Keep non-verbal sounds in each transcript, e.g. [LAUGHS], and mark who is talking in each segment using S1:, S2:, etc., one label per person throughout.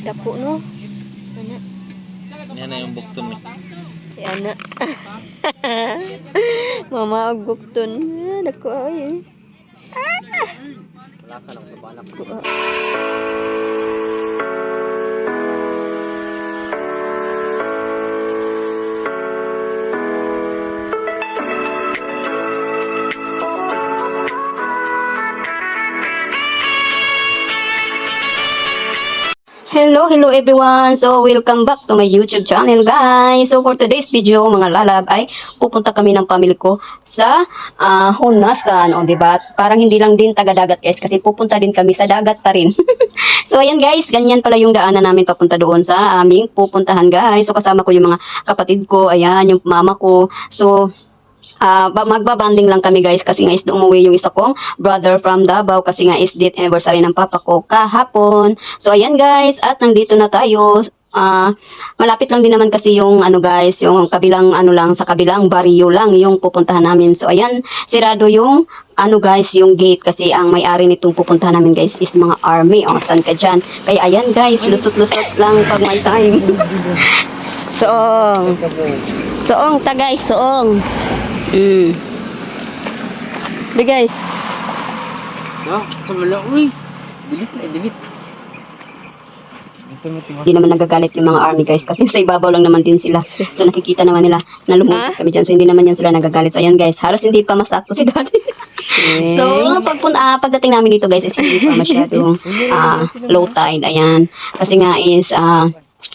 S1: Dako no. Ana.
S2: Yan na yung bukton eh.
S1: Si ana. [LAUGHS] Mama og bukton. Ah, Dako ay.
S2: Lasa lang sa balak.
S1: Dako, Hello, hello everyone. So, welcome back to my YouTube channel, guys. So, for today's video, mga lalab, ay pupunta kami ng family ko sa ah, Honasan, o, diba? Parang hindi lang din taga-dagat, guys, kasi pupunta din kami sa dagat pa rin. [LAUGHS] so, ayan, guys, ganyan pala yung daanan namin papunta doon sa aming pupuntahan, guys. So, kasama ko yung mga kapatid ko, ayan, yung mama ko. So, Ba- magbabanding lang kami guys kasi nga is umuwi yung isa kong brother from Davao kasi nga is date anniversary ng papa ko kahapon. So ayan guys at nandito na tayo. Ah, malapit lang din naman kasi yung ano guys, yung kabilang ano lang sa kabilang barrio lang yung pupuntahan namin. So ayan, sirado yung ano guys, yung gate kasi ang may-ari nitong pupuntahan namin guys is mga army. O, saan ka dyan? Kaya ayan guys, lusot-lusot lang pag may time. [LAUGHS] Soong. Soong ta guys, soong. Mm. Bigay.
S2: No, tumala. Uy! Delete na, delete.
S1: Hindi naman nagagalit yung mga army guys kasi [LAUGHS] sa ibabaw lang naman din sila. So nakikita naman nila na lumutot kami dyan. So hindi naman yan sila nagagalit. So ayan guys, halos hindi pa masakto si daddy. so pagpun ah, pagdating namin dito guys is hindi pa masyadong [LAUGHS] ah, low tide. Ayan. Kasi nga is ah,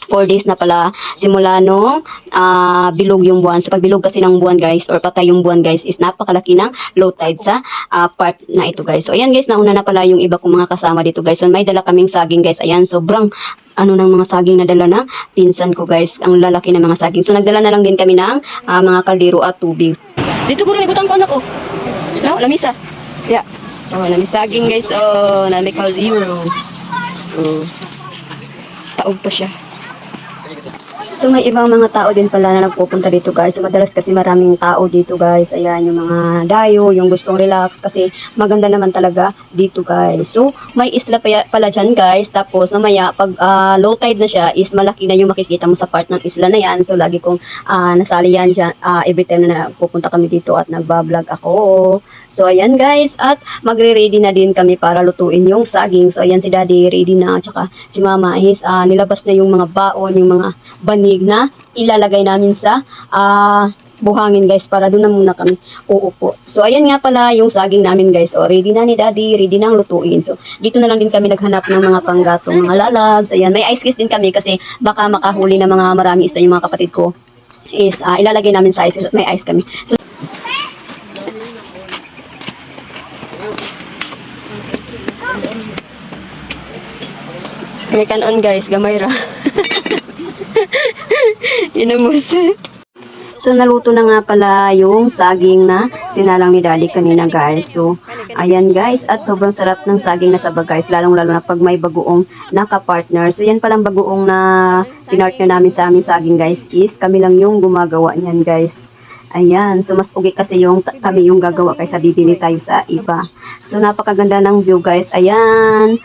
S1: 4 days na pala simula nung ah, bilog yung buwan. So pag bilog kasi ng buwan guys or patay yung buwan guys is napakalaki ng low tide sa ah, part na ito guys. So ayan guys, nauna na pala yung iba kong mga kasama dito guys. So may dala kaming saging guys. Ayan, sobrang ano ng mga saging na dala ng pinsan ko guys. Ang lalaki ng mga saging. So nagdala na lang din kami ng ah, mga kaldero at tubig. Dito ko rin ibutang ko anak ko. No, lamisa. Yeah. Oh, nami saging guys. Oh, nami kaldero. Oh. Taog pa siya. So may ibang mga tao din pala na nagpupunta dito guys. So madalas kasi maraming tao dito guys. Ayan yung mga dayo, yung gustong relax kasi maganda naman talaga dito guys. So may isla pa pala dyan guys. Tapos mamaya pag ah, low tide na siya is malaki na yung makikita mo sa part ng isla na yan. So lagi kong ah, nasali yan dyan ah, every time na pupunta kami dito at nagbablog ako. So ayan guys at magre-ready na din kami para lutuin yung saging. So ayan si daddy ready na tsaka si mama is ah, nilabas na yung mga baon, yung mga banig na ilalagay namin sa ah, buhangin guys para doon na muna kami uupo. So ayan nga pala yung saging namin guys. O ready na ni daddy, ready na ang lutuin. So dito na lang din kami naghanap ng mga panggatong mga lalabs. Ayan, may ice kiss din kami kasi baka makahuli ng mga maraming isda yung mga kapatid ko is ah, ilalagay namin sa ice may ice kami. So May kanon guys, gamay ra. [LAUGHS] Inamos. So, naluto na nga pala yung saging na sinalang ni Daddy kanina, guys. So, ayan, guys. At sobrang sarap ng saging na sabag, guys. Lalong-lalo na pag may bagoong naka-partner. So, yan palang bagoong na pinartner namin sa aming saging, guys, is kami lang yung gumagawa niyan, guys. Ayan. So, mas ugi kasi yung kami yung gagawa kaysa bibili tayo sa iba. So, napakaganda ng view, guys. Ayan.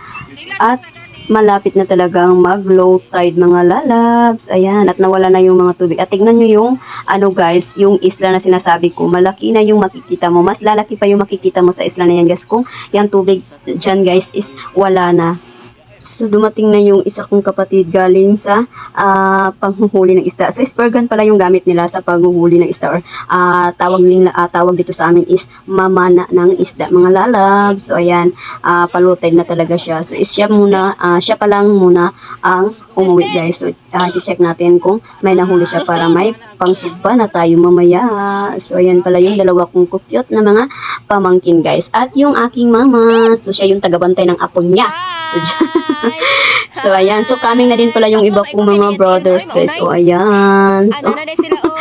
S1: At malapit na talagang mag-low tide mga lalabs. Ayan, at nawala na yung mga tubig. At tignan nyo yung, ano guys, yung isla na sinasabi ko. Malaki na yung makikita mo. Mas lalaki pa yung makikita mo sa isla na yan guys. Kung yung tubig dyan guys is wala na. So, dumating na yung isa kong kapatid galing sa ah, panghuhuli ng isda. So, gun pala yung gamit nila sa panghuhuli ng isda or ah, tawag nila ah, tawag dito sa amin is mamana ng isda mga lalab. So, ayan, uh, palutay na talaga siya. So, is siya muna, ah, siya pa lang muna ang umuwi guys. So, uh, check natin kung may nahuli siya para may pangsugpa na tayo mamaya. So, ayan pala yung dalawa kong kukyot na mga pamangkin guys. At yung aking mama, so siya yung tagabantay ng apo niya. So, [LAUGHS] so ayan. So, coming na din pala yung iba kong mga brothers guys. So, ayan. So,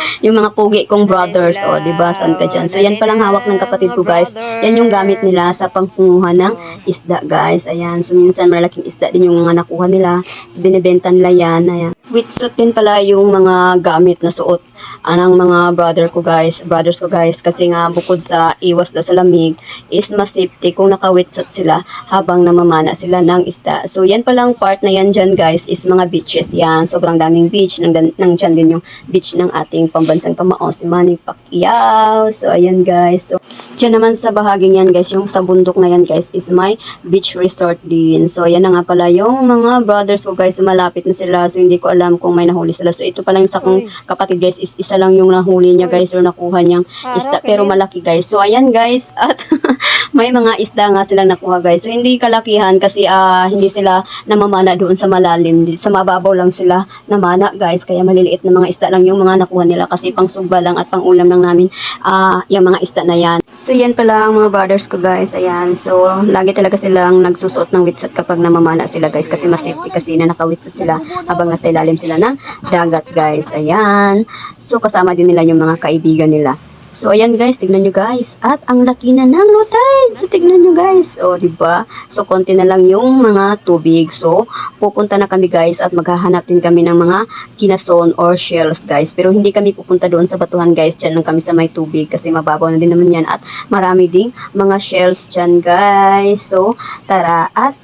S3: Oh.
S1: yung mga pugi kong brothers, o, di ba? Saan ka dyan? So, yan palang hawak ng kapatid ko, guys. Yan yung gamit nila sa pangkunguha ng isda, guys. Ayan. So, minsan malalaking isda din yung mga nakuha nila. So, binibenta nila yan. Ayan. Wetsuit din pala yung mga gamit na suot ah, ng mga brother ko guys, brothers ko guys kasi nga bukod sa iwas daw sa lamig is mas safety kung naka-wetsuit sila habang namamana sila ng isda. So yan palang part na yan dyan guys is mga beaches yan. Sobrang daming beach nang, nang dyan din yung beach ng ating pambansang kamao si Manny Pacquiao. So ayan guys. So dyan naman sa bahaging yan guys, yung sa bundok na yan guys is my beach resort din. So ayan na nga pala yung mga brothers ko guys, malapit na sila. So hindi ko alam kung may nahuli sila. So ito pala yung sa kong kapatid guys is isa lang yung nahuli niya guys or nakuha niyang isda pero malaki guys. So ayan guys at [LAUGHS] may mga isda nga silang nakuha guys. So hindi kalakihan kasi ah, hindi sila namamana doon sa malalim. Sa mababaw lang sila namana guys. Kaya maliliit na mga isda lang yung mga nakuha nila kasi pang sugba lang at pang ulam lang namin ah yung mga isda na yan. So yan pala ang mga brothers ko guys. Ayan. So lagi talaga silang nagsusuot ng wetsuit kapag namamana sila guys kasi mas safety kasi na naka-wetsuit sila habang nasa ilalim sila ng dagat guys. Ayan. So kasama din nila yung mga kaibigan nila. So ayan guys, tignan nyo guys. At ang laki na ng tide. So tignan nyo guys. O di ba? So konti na lang yung mga tubig. So pupunta na kami guys at maghahanap din kami ng mga kinason or shells guys. Pero hindi kami pupunta doon sa batuhan guys. Diyan lang kami sa may tubig kasi mababaw na din naman yan. At marami ding mga shells dyan guys. So tara at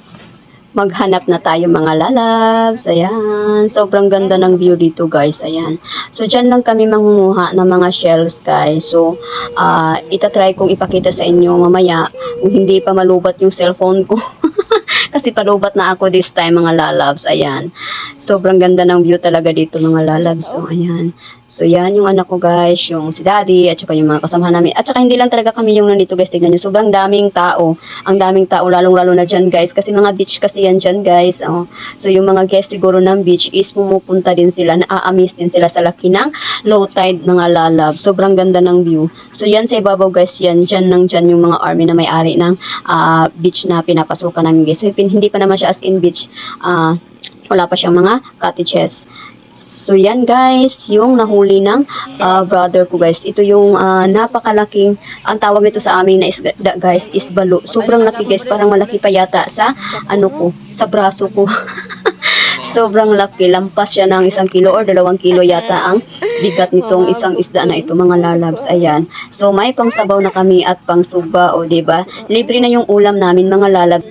S1: maghanap na tayo mga lalabs. Ayan. Sobrang ganda ng view dito guys. Ayan. So dyan lang kami mangunguha ng mga shells guys. So ah itatry kong ipakita sa inyo mamaya kung hindi pa malubat yung cellphone ko. [LAUGHS] Kasi palubat na ako this time mga lalabs. Ayan. Sobrang ganda ng view talaga dito mga lalabs. So ayan. So yan yung anak ko guys, yung si daddy at saka yung mga kasamahan namin. At saka hindi lang talaga kami yung nandito guys, tignan nyo. Sobrang daming tao. Ang daming tao, lalong-lalo na dyan guys. Kasi mga beach kasi yan dyan guys. Oh. So yung mga guests siguro ng beach is pumupunta din sila, na-amaze din sila sa laki ng low tide mga lalab. Sobrang ganda ng view. So yan sa ibabaw guys, yan dyan nang dyan yung mga army na may-ari ng ah, beach na pinapasukan namin guys. So hindi pa naman siya as in beach. ah, wala pa siyang mga cottages. So yan guys, yung nahuli ng ah, brother ko guys. Ito yung ah, napakalaking, ang tawag nito sa amin na isda guys is balo. Sobrang laki guys, parang malaki pa yata sa ano ko, sa braso ko. [LAUGHS] Sobrang laki, lampas siya ng isang kilo or dalawang kilo yata ang bigat nitong isang isda na ito mga lalabs. Ayan. So may pangsabaw na kami at pangsuba o ba? Libre na yung ulam namin mga lalabs.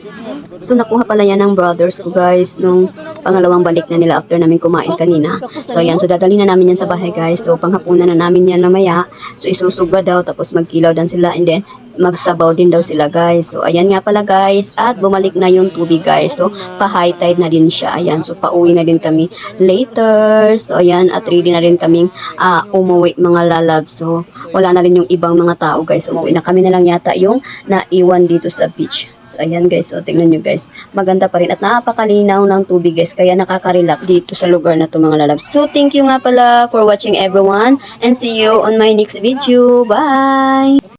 S1: So nakuha pala yan ng brothers ko guys nung pangalawang balik na nila after namin kumain kanina. So ayan, so dadalhin na namin yan sa bahay guys. So panghapunan na namin yan mamaya. So isusuga daw tapos magkilaw dan sila and then magsabaw din daw sila guys. So ayan nga pala guys at bumalik na yung tubig guys. So pa high tide na din siya. Ayan, so pauwi na din kami later. So ayan at ready na rin kaming ah, umuwi mga lalab. So wala na rin yung ibang mga tao guys. Umuwi na kami na lang yata yung naiwan dito sa beach. So ayan guys, so tingnan nyo guys. Maganda pa rin at napakalinaw ng tubig guys. Kaya nakaka-relax dito sa lugar na to mga lalab. So thank you nga pala for watching everyone and see you on my next video. Bye!